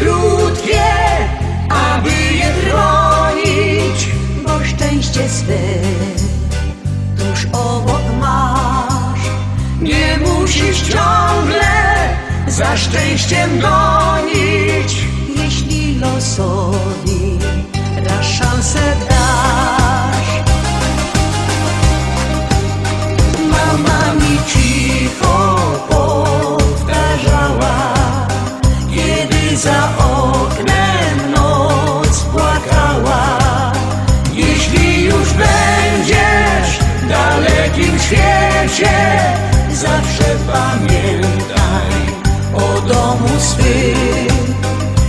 krótkie, aby je trwonić. Bo szczęście swe tuż obok masz. Nie musisz ciągle za szczęściem gonić. Jeśli losowi raz szansę dasz. Za oknem noc płakała. Jeśli już będziesz w dalekim świecie, zawsze pamiętaj o domu swym.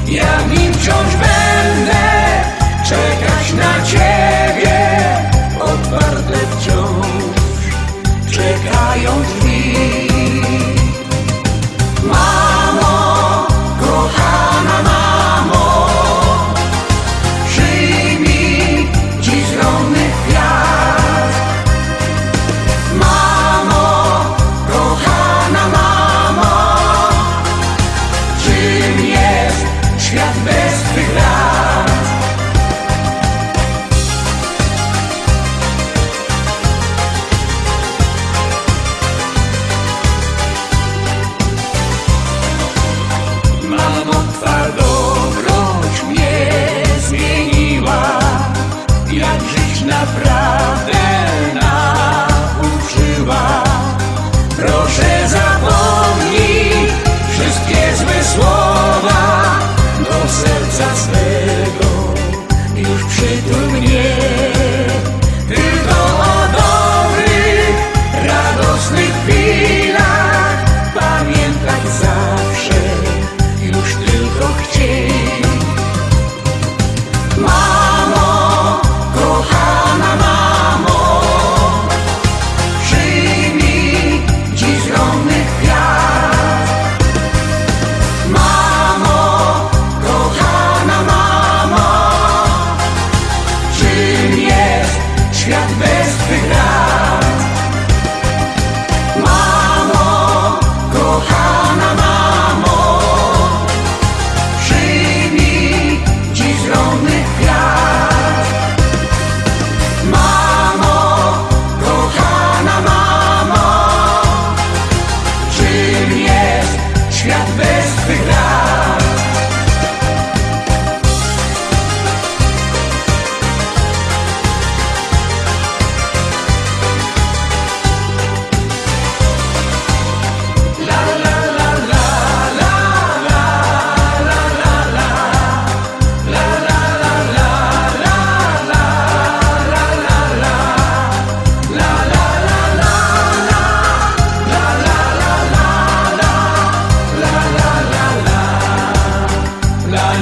Ja nim wciąż będę czekać na ciebie, otwarte wciąż czekają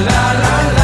la la la.